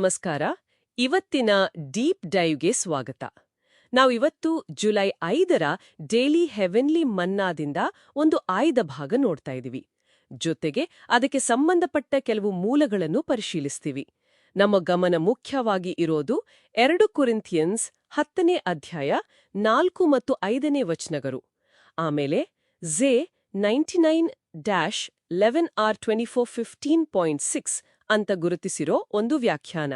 ನಮಸ್ಕಾರ. ಇವತ್ತಿನ ಡೀಪ್ ಡೈವ್ಗೆ ಸ್ವಾಗತ. ನಾವಿವತ್ತು ಜುಲೈ ಐದರ ಡೇಲಿ ಹೆವೆನ್ಲಿ ಮನ್ನಾದಿಂದ ಒಂದು ಆಯ್ದ ಭಾಗ ನೋಡ್ತಾ ಇದ್ದೀವಿ. ಜೊತೆಗೆ ಅದಕ್ಕೆ ಸಂಬಂಧಪಟ್ಟ ಕೆಲವು ಮೂಲಗಳನ್ನು ಪರಿಶೀಲಿಸ್ತೀವಿ. ನಮ್ಮ ಗಮನ ಮುಖ್ಯವಾಗಿ ಇರೋದು ಎರಡು ಕುರಿಂಥಿಯನ್ಸ್ ಹತ್ತನೇ ಅಧ್ಯಾಯ ನಾಲ್ಕು ಮತ್ತು ಐದನೇ ವಚನಗಳು. ಆಮೇಲೆ Z ninety nine dash eleven R twenty four fifteen point six ಅಂತ ಗುರುತಿಸಿರೋ ಒಂದು ವ್ಯಾಖ್ಯಾನ.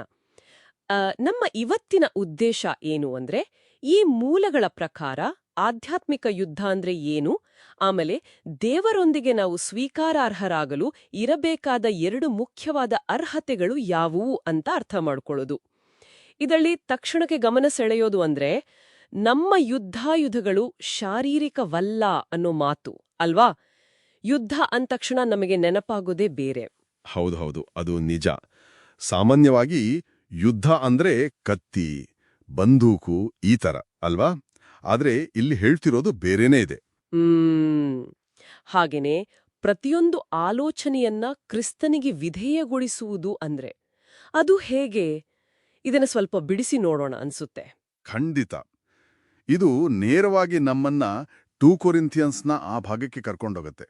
ನಮ್ಮ ಇವತ್ತಿನ ಉದ್ದೇಶ ಏನು ಅಂದ್ರೆ, ಈ ಮೂಲಗಳ ಪ್ರಕಾರ ಆಧ್ಯಾತ್ಮಿಕ ಯುದ್ಧ ಅಂದ್ರೆ ಏನು? ಆಮೇಲೆ ದೇವರೊಂದಿಗೆ ನಾವು ಸ್ವೀಕಾರಾರ್ಹರಾಗಲು ಇರಬೇಕಾದ ಎರಡು ಮುಖ್ಯವಾದ ಅರ್ಹತೆಗಳು ಯಾವುವು ಅಂತ ಅರ್ಥ ಮಾಡಿಕೊಳ್ಳೋದು. ಇದರಲ್ಲಿ ತಕ್ಷಣಕ್ಕೆ ಗಮನ ಸೆಳೆಯೋದು ಅಂದ್ರೆ, ನಮ್ಮ ಯುದ್ಧಾಯುಧಗಳು ಶಾರೀರಿಕವಲ್ಲ ಅನ್ನೋ ಮಾತು, ಅಲ್ವಾ? ಯುದ್ಧ ಅಂದ ನಮಗೆ ನೆನಪಾಗೋದೇ ಬೇರೆ. ಹೌದು ಹೌದು. ಅದು ನಿಜ. ಸಾಮಾನ್ಯವಾಗಿ ಯುದ್ಧ ಅಂದ್ರೆ ಕತ್ತಿ ಬಂದೂಕು ಈ ತರ ಅಲ್ವಾ? ಆದ್ರೆ ಇಲ್ಲಿ ಹೇಳ್ತಿರೋದು ಬೇರೆನೇ ಇದೆ. ಹಾಗೇನೆ ಪ್ರತಿಯೊಂದು ಆಲೋಚನೆಯನ್ನ ಕ್ರಿಸ್ತನಿಗೆ ವಿಧೇಯಗೊಳಿಸುವುದು ಅಂದ್ರೆ ಅದು ಹೇಗೆ? ಇದನ್ನ ಸ್ವಲ್ಪ ಬಿಡಿಸಿ ನೋಡೋಣ ಅನ್ಸುತ್ತೆ. ಖಂಡಿತ. ಇದು ನೇರವಾಗಿ ನಮ್ಮನ್ನ ಟೂ ಕೊರಿಂಥಿಯನ್ಸ್ನ ಆ ಭಾಗಕ್ಕೆ ಕರ್ಕೊಂಡೋಗತ್ತೆ.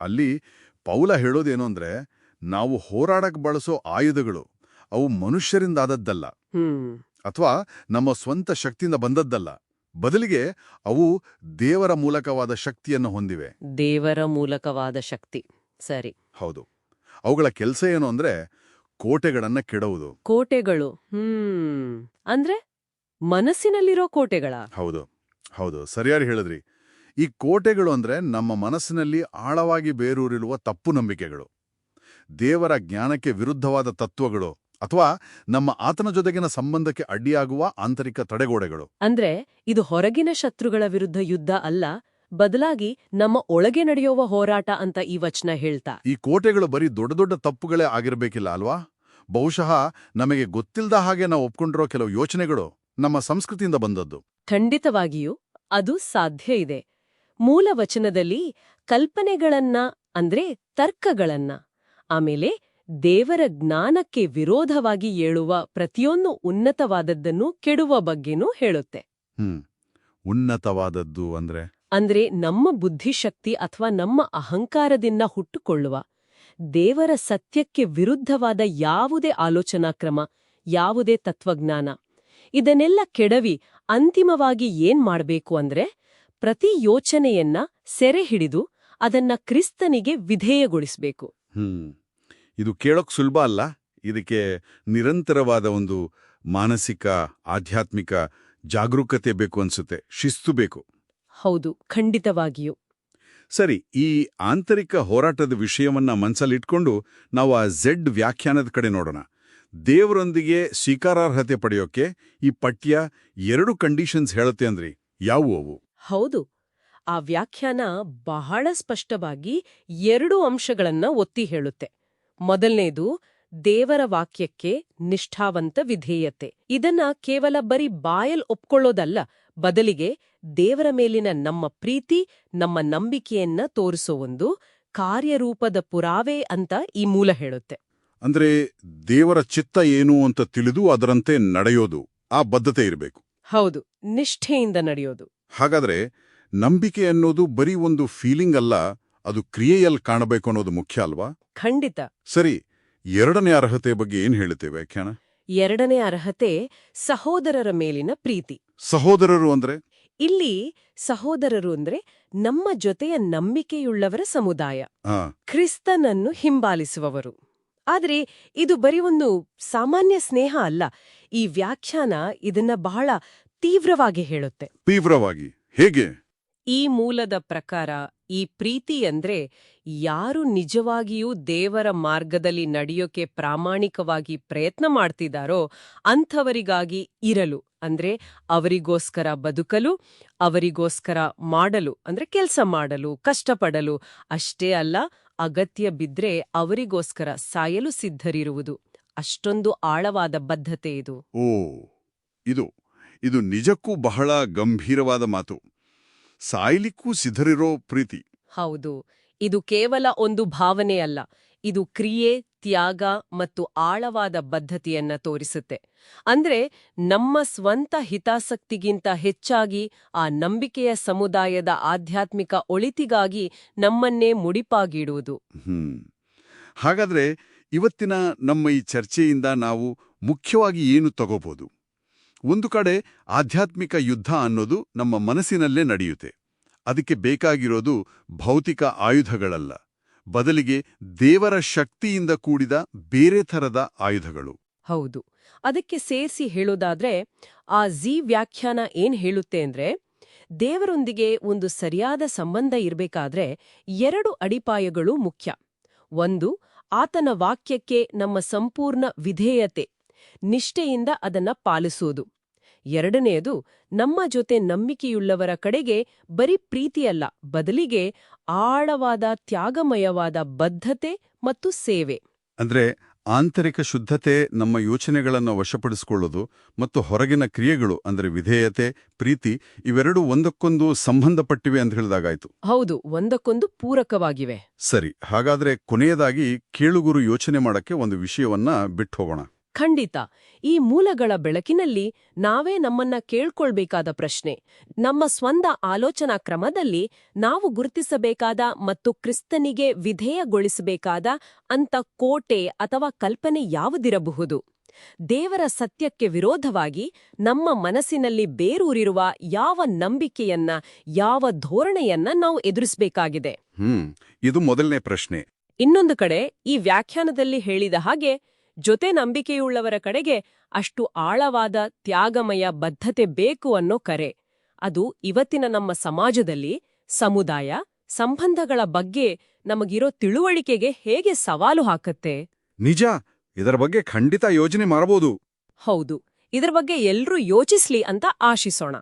ಅಲ್ಲಿ ಪೌಲ ಹೇಳೋದೇನು ಅಂದ್ರೆ ನಾವು ಹೋರಾಡಕ್ ಬಳಸೋ ಆಯುಧಗಳು ಅವು ಮನುಷ್ಯರಿಂದಾದದ್ದಲ್ಲ. ಅಥವಾ ನಮ್ಮ ಸ್ವಂತ ಶಕ್ತಿಯಿಂದ ಬಂದದ್ದಲ್ಲ. ಬದಲಿಗೆ ಅವು ದೇವರ ಮೂಲಕವಾದ ಶಕ್ತಿಯನ್ನು ಹೊಂದಿವೆ. ದೇವರ ಮೂಲಕವಾದ ಶಕ್ತಿ. ಸರಿ. ಹೌದು. ಅವುಗಳ ಕೆಲಸ ಏನು ಅಂದ್ರೆ ಕೋಟೆಗಳನ್ನ ಕೆಡವುದು. ಕೋಟೆಗಳು. ಹ್ಮ್. ಅಂದ್ರೆ ಮನಸ್ಸಿನಲ್ಲಿರೋ ಕೋಟೆಗಳ? ಹೌದು. ಹೌದು. ಸರಿಯಾಗಿ ಹೇಳಿದ್ರಿ. ಈ ಕೋಟೆಗಳು ಅಂದ್ರೆ ನಮ್ಮ ಮನಸ್ಸಿನಲ್ಲಿ ಆಳವಾಗಿ ಬೇರೂರಿರುವ ತಪ್ಪು ನಂಬಿಕೆಗಳು. ದೇವರ ಜ್ಞಾನಕ್ಕೆ ವಿರುದ್ಧವಾದ ತತ್ವಗಳು ಅಥವಾ ನಮ್ಮ ಆತನ ಜೊತೆಗಿನ ಸಂಬಂಧಕ್ಕೆ ಅಡ್ಡಿಯಾಗುವ ಆಂತರಿಕ ತಡೆಗೋಡೆಗಳು. ಅಂದ್ರೆ ಇದು ಹೊರಗಿನ ಶತ್ರುಗಳ ವಿರುದ್ಧ ಯುದ್ಧ ಅಲ್ಲ ಬದಲಾಗಿ ನಮ್ಮ ಒಳಗೆ ನಡೆಯುವ ಹೋರಾಟ ಅಂತ ಈ ವಚನ ಹೇಳ್ತಾ. ಈ ಕೋಟೆಗಳು ಬರೀ ದೊಡ್ಡ ದೊಡ್ಡ ತಪ್ಪುಗಳೇ ಆಗಿರಬೇಕಿಲ್ಲ ಅಲ್ವಾ? ಬಹುಶಃ ನಮಗೆ ಗೊತ್ತಿಲ್ಲದ ಹಾಗೆ ನಾವು ಒಪ್ಕೊಂಡಿರೋ ಕೆಲವು ಯೋಚನೆಗಳು ನಮ್ಮ ಸಂಸ್ಕೃತಿಯಿಂದ ಬಂದದ್ದು. ಖಂಡಿತವಾಗಿಯೂ ಅದು ಸಾಧ್ಯ ಇದೆ. ಮೂಲ ವಚನದಲ್ಲಿ ಕಲ್ಪನೆಗಳನ್ನ ಅಂದ್ರೆ ತರ್ಕಗಳನ್ನ. ಆಮೇಲೆ ದೇವರ ಜ್ಞಾನಕ್ಕೆ ವಿರೋಧವಾಗಿ ಏಳುವ ಪ್ರತಿಯೊಂದು ಉನ್ನತವಾದದ್ದನ್ನು ಕೆಡುವ ಬಗ್ಗೆನೂ ಹೇಳುತ್ತೆ. ಹ್ಮ್. ಉನ್ನತವಾದದ್ದು ಅಂದ್ರೆ? ಅಂದ್ರೆ ನಮ್ಮ ಬುದ್ಧಿಶಕ್ತಿ ಅಥವಾ ನಮ್ಮ ಅಹಂಕಾರದಿಂದ ಹುಟ್ಟುಕೊಳ್ಳುವ ದೇವರ ಸತ್ಯಕ್ಕೆ ವಿರುದ್ಧವಾದ ಯಾವುದೇ ಆಲೋಚನಾ ಕ್ರಮ ಯಾವುದೇ ತತ್ವಜ್ಞಾನ ಇದನ್ನೆಲ್ಲ ಕೆಡವಿ ಅಂತಿಮವಾಗಿ ಏನ್ ಮಾಡಬೇಕು ಅಂದ್ರೆ ಪ್ರತಿ ಯೋಚನೆಯನ್ನ ಸೆರೆ ಹಿಡಿದು ಅದನ್ನ ಕ್ರಿಸ್ತನಿಗೆ ವಿಧೇಯಗೊಳಿಸ್ಬೇಕು. ಹ್ಮ್. ಇದು ಕೇಳೋಕ್ ಸುಲಭ ಅಲ್ಲ. ಇದಕ್ಕೆ ನಿರಂತರವಾದ ಒಂದು ಮಾನಸಿಕ ಆಧ್ಯಾತ್ಮಿಕ ಜಾಗರೂಕತೆ ಬೇಕು ಅನ್ಸುತ್ತೆ. ಶಿಸ್ತು ಬೇಕು. ಹೌದು. ಖಂಡಿತವಾಗಿಯೂ. ಸರಿ ಈ ಆಂತರಿಕ ಹೋರಾಟದ ವಿಷಯವನ್ನ ಮನ್ಸಲ್ಲಿಟ್ಕೊಂಡು ನಾವು ಆ ಝೆಡ್ ವ್ಯಾಖ್ಯಾನದ ಕಡೆ ನೋಡೋಣ. ದೇವರೊಂದಿಗೆ ಸ್ವೀಕಾರಾರ್ಹತೆ ಪಡೆಯೋಕೆ ಈ ಪಠ್ಯ ಎರಡು ಕಂಡೀಷನ್ಸ್ ಹೇಳುತ್ತೆ ಅಂದ್ರಿ. ಯಾವುವು ಅವು? ಹೌದು. ಆ ವ್ಯಾಖ್ಯಾನ ಬಹಳ ಸ್ಪಷ್ಟವಾಗಿ ಎರಡು ಅಂಶಗಳನ್ನ ಒತ್ತಿ ಹೇಳುತ್ತೆ. ಮೊದಲನೇದು ದೇವರ ವಾಕ್ಯಕ್ಕೆ ನಿಷ್ಠಾವಂತ ವಿಧೇಯತೆ. ಇದನ್ನ ಕೇವಲ ಬರೀ ಬಾಯಲ್ ಒಪ್ಕೊಳ್ಳೋದಲ್ಲ ಬದಲಿಗೆ ದೇವರ ಮೇಲಿನ ನಮ್ಮ ಪ್ರೀತಿ ನಮ್ಮ ನಂಬಿಕೆಯನ್ನ ತೋರಿಸೋ ಒಂದು ಕಾರ್ಯರೂಪದ ಪುರಾವೆ ಅಂತ ಈ ಮೂಲ ಹೇಳುತ್ತೆ. ಅಂದ್ರೆ ದೇವರ ಚಿತ್ತ ಏನು ಅಂತ ತಿಳಿದು ಅದರಂತೆ ನಡೆಯೋದು ಆ ಬದ್ಧತೆ ಇರಬೇಕು. ಹೌದು ನಿಷ್ಠೆಯಿಂದ ನಡೆಯೋದು. ಹಾಗಾದ್ರೆ ನಂಬಿಕೆ ಅನ್ನೋದು ಬರೀ ಒಂದು ಫೀಲಿಂಗ್ ಅಲ್ಲ ಅದು ಕ್ರಿಯೆಯಲ್ಲಿ ಕಾಣಬೇಕು ಅನ್ನೋದು ಮುಖ್ಯ ಅಲ್ವಾ? ಖಂಡಿತ. ಸರಿ ಎರಡನೇ ಅರ್ಹತೆ ಬಗ್ಗೆ ಏನ್ ಹೇಳುತ್ತೆ ವ್ಯಾಖ್ಯಾನ? ಎರಡನೇ ಅರ್ಹತೆ ಸಹೋದರರ ಮೇಲಿನ ಪ್ರೀತಿ. ಸಹೋದರರು ಅಂದ್ರೆ? ಇಲ್ಲಿ ಸಹೋದರರು ಅಂದ್ರೆ ನಮ್ಮ ಜೊತೆಯ ನಂಬಿಕೆಯುಳ್ಳವರ ಸಮುದಾಯ. ಕ್ರಿಸ್ತನನ್ನು ಹಿಂಬಾಲಿಸುವವರು. ಆದರೆ ಇದು ಬರೀ ಒಂದು ಸಾಮಾನ್ಯ ಸ್ನೇಹ ಅಲ್ಲ ಈ ವ್ಯಾಖ್ಯಾನ ಇದನ್ನ ಬಹಳ ತೀವ್ರವಾಗಿ ಹೇಳುತ್ತೆ. ತೀವ್ರವಾಗಿ. ಹೇಗೆ? ಈ ಮೂಲದ ಪ್ರಕಾರ ಈ ಪ್ರೀತಿ ಅಂದ್ರೆ ಯಾರು ನಿಜವಾಗಿಯೂ ದೇವರ ಮಾರ್ಗದಲ್ಲಿ ನಡೆಯೋಕೆ ಪ್ರಾಮಾಣಿಕವಾಗಿ ಪ್ರಯತ್ನ ಮಾಡ್ತಿದ್ದಾರೋ ಅಂಥವರಿಗಾಗಿ ಇರಲು, ಅಂದ್ರೆ ಅವರಿಗೋಸ್ಕರ ಬದುಕಲು, ಅವರಿಗೋಸ್ಕರ ಮಾಡಲು, ಅಂದ್ರೆ ಕೆಲಸ ಮಾಡಲು, ಕಷ್ಟಪಡಲು, ಅಷ್ಟೇ ಅಲ್ಲ ಅಗತ್ಯ ಬಿದ್ರೆ ಅವರಿಗೋಸ್ಕರ ಸಾಯಲು ಸಿದ್ಧರಿರುವುದು. ಅಷ್ಟೊಂದು ಆಳವಾದ ಬದ್ಧತೆ ಇದು. ಓ, ಇದು ಇದು ನಿಜಕ್ಕೂ ಬಹಳ ಗಂಭೀರವಾದ ಮಾತು. ಸಾಯ್ಲಿಕ್ಕೂ ಸಿದ್ಧರಿರೋ ಪ್ರೀತಿ. ಹೌದು. ಇದು ಕೇವಲ ಒಂದು ಭಾವನೆ ಅಲ್ಲ. ಇದು ಕ್ರಿಯೆ ತ್ಯಾಗ ಮತ್ತು ಆಳವಾದ ಬದ್ಧತೆಯನ್ನ ತೋರಿಸುತ್ತೆ. ಅಂದ್ರೆ ನಮ್ಮ ಸ್ವಂತ ಹಿತಾಸಕ್ತಿಗಿಂತ ಹೆಚ್ಚಾಗಿ ಆ ನಂಬಿಕೆಯ ಸಮುದಾಯದ ಆಧ್ಯಾತ್ಮಿಕ ಒಳಿತಿಗಾಗಿ ನಮ್ಮನ್ನೇ ಮುಡಿಪಾಗಿಡುವುದು ಹ್ಮ್. ಹಾಗಾದ್ರೆ ಇವತ್ತಿನ ನಮ್ಮ ಈ ಚರ್ಚೆಯಿಂದ ನಾವು ಮುಖ್ಯವಾಗಿ ಏನು ತಗೋಬಹುದು ಒಂದು ಕಡೆ ಆಧ್ಯಾತ್ಮಿಕ ಯುದ್ಧ ಅನ್ನೋದು ನಮ್ಮ ಮನಸ್ಸಿನಲ್ಲೇ ನಡೆಯುತ್ತೆ. ಅದಕ್ಕೆ ಬೇಕಾಗಿರೋದು ಭೌತಿಕ ಆಯುಧಗಳಲ್ಲ. ಬದಲಿಗೆ ದೇವರ ಶಕ್ತಿಯಿಂದ ಕೂಡಿದ ಬೇರೆ ಥರದ ಆಯುಧಗಳು. ಹೌದು. ಅದಕ್ಕೆ ಸೇರಿಸಿ ಹೇಳೋದಾದ್ರೆ, ಆ ಝಿ ವ್ಯಾಖ್ಯಾನ ಏನ್ ಹೇಳುತ್ತೆ ಅಂದ್ರೆ, ದೇವರೊಂದಿಗೆ ಒಂದು ಸರಿಯಾದ ಸಂಬಂಧ ಇರಬೇಕಾದ್ರೆ ಎರಡು ಅಡಿಪಾಯಗಳು ಮುಖ್ಯ. ಒಂದು, ಆತನ ವಾಕ್ಯಕ್ಕೆ ನಮ್ಮ ಸಂಪೂರ್ಣ ವಿಧೇಯತೆ, ನಿಷ್ಠೆಯಿಂದ ಅದನ್ನ ಪಾಲಿಸೋದು. ಎರಡನೆಯದು ನಮ್ಮ ಜೊತೆ ನಂಬಿಕೆಯುಳ್ಳವರ ಕಡೆಗೆ ಬರೀ ಪ್ರೀತಿಯಲ್ಲ ಬದಲಿಗೆ ಆಳವಾದ ತ್ಯಾಗಮಯವಾದ ಬದ್ಧತೆ ಮತ್ತು ಸೇವೆ. ಅಂದ್ರೆ ಆಂತರಿಕ ಶುದ್ಧತೆ ನಮ್ಮ ಯೋಚನೆಗಳನ್ನು ವಶಪಡಿಸಿಕೊಳ್ಳೋದು ಮತ್ತು ಹೊರಗಿನ ಕ್ರಿಯೆಗಳು ಅಂದ್ರೆ ವಿಧೇಯತೆ ಪ್ರೀತಿ ಇವೆರಡೂ ಒಂದಕ್ಕೊಂದು ಸಂಬಂಧಪಟ್ಟಿವೆ ಅಂತ ಹೇಳಿದಾಗಾಯ್ತು. ಹೌದು ಒಂದಕ್ಕೊಂದು ಪೂರಕವಾಗಿವೆ. ಸರಿ ಹಾಗಾದ್ರೆ ಕೊನೆಯದಾಗಿ ಕೇಳುಗುರು ಯೋಚನೆ ಮಾಡಕ್ಕೆ ಒಂದು ವಿಷಯವನ್ನ ಬಿಟ್ಟು ಹೋಗೋಣ. ಖಂಡಿತ ಈ ಮೂಲಗಳ ಬೆಳಕಿನಲ್ಲಿ ನಾವೇ ನಮ್ಮನ್ನ ಕೇಳ್ಕೊಳ್ಬೇಕಾದ ಪ್ರಶ್ನೆ. ನಮ್ಮ ಸ್ವಂತ ಆಲೋಚನಾ ಕ್ರಮದಲ್ಲಿ ನಾವು ಗುರುತಿಸಬೇಕಾದ ಮತ್ತು ಕ್ರಿಸ್ತನಿಗೆ ವಿಧೇಯಗೊಳಿಸಬೇಕಾದ ಅಂತ ಕೋಟೆ ಅಥವಾ ಕಲ್ಪನೆ ಯಾವುದಿರಬಹುದು? ದೇವರ ಸತ್ಯಕ್ಕೆ ವಿರೋಧವಾಗಿ ನಮ್ಮ ಮನಸ್ಸಿನಲ್ಲಿ ಬೇರೂರಿರುವ ಯಾವ ನಂಬಿಕೆಯನ್ನ ಯಾವ ಧೋರಣೆಯನ್ನ ನಾವು ಎದುರಿಸಬೇಕಾಗಿದೆ? ಇದು ಮೊದಲನೇ ಪ್ರಶ್ನೆ. ಇನ್ನೊಂದು ಕಡೆ ಈ ವ್ಯಾಖ್ಯಾನದಲ್ಲಿ ಹೇಳಿದ ಹಾಗೆ ಜೊತೆ ನಂಬಿಕೆಯುಳ್ಳವರ ಕಡೆಗೆ ಅಷ್ಟು ಆಳವಾದ ತ್ಯಾಗಮಯ ಬದ್ಧತೆ ಬೇಕು ಅನ್ನೋ ಕರೆ. ಅದು ಇವತ್ತಿನ ನಮ್ಮ ಸಮಾಜದಲ್ಲಿ ಸಮುದಾಯ ಸಂಬಂಧಗಳ ಬಗ್ಗೆ ನಮಗಿರೋ ತಿಳುವಳಿಕೆಗೆ ಹೇಗೆ ಸವಾಲು ಹಾಕತ್ತೆ? ನಿಜ ಇದರ ಬಗ್ಗೆ ಖಂಡಿತ ಯೋಜನೆ ಮಾಡಬಹುದು ಹೌದು ಇದರ ಬಗ್ಗೆ ಎಲ್ರೂ ಯೋಚಿಸ್ಲಿ ಅಂತ ಆಶಿಸೋಣ.